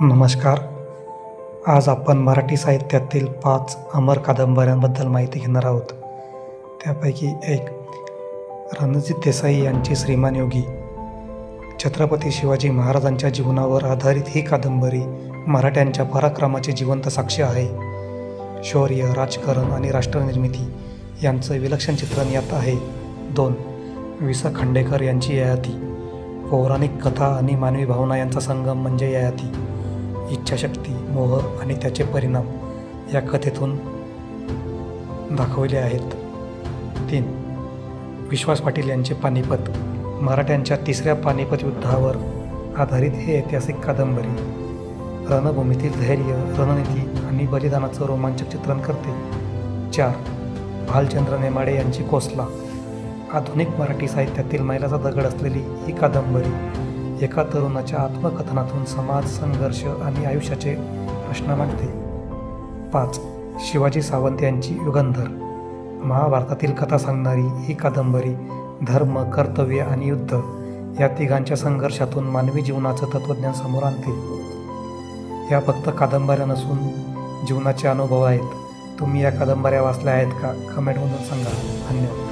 नमस्कार. आज आपण मराठी साहित्यातील पाच अमर कादंबऱ्यांबद्दल माहिती घेणार आहोत. त्यापैकी एक रणजित देसाई यांची श्रीमान योगी. छत्रपती शिवाजी महाराजांच्या जीवनावर आधारित ही कादंबरी मराठ्यांच्या पराक्रमाची जिवंत साक्ष आहे. शौर्य राजकारण आणि राष्ट्रनिर्मिती यांचं विलक्षण चित्रण यात आहे. दोन वि स खांडेकर यांची ययाती. पौराणिक कथा आणि मानवी भावना यांचा संगम म्हणजे ययाती. इच्छाशक्ती मोह आणि त्याचे परिणाम या कथेतून दाखवले आहेत. तीन. विश्वास पाटील यांचे पानिपत. मराठ्यांच्या तिसऱ्या पानिपत युद्धावर आधारित हे ऐतिहासिक कादंबरी. रणभूमीतील धैर्य रणनीती आणि बलिदानाचं रोमांचक चित्रण करते. चार. भालचंद्र नेमाडे यांची कोसला. आधुनिक मराठी साहित्यातील मैलाचा दगड असलेली ही कादंबरी एका तरुणाच्या आत्मकथनातून समाज संघर्ष आणि आयुष्याचे प्रश्न मांडते. पाच. शिवाजी सावंत यांची युगंधर. महाभारतातील कथा सांगणारी ही कादंबरी धर्म कर्तव्य आणि युद्ध या तिघांच्या संघर्षातून मानवी जीवनाचं तत्त्वज्ञान समोर आणते. या फक्त कादंबऱ्या नसून जीवनाचे अनुभव आहेत. तुम्ही या कादंबऱ्या वाचल्या आहेत का? कमेंटमधून सांगा. धन्यवाद.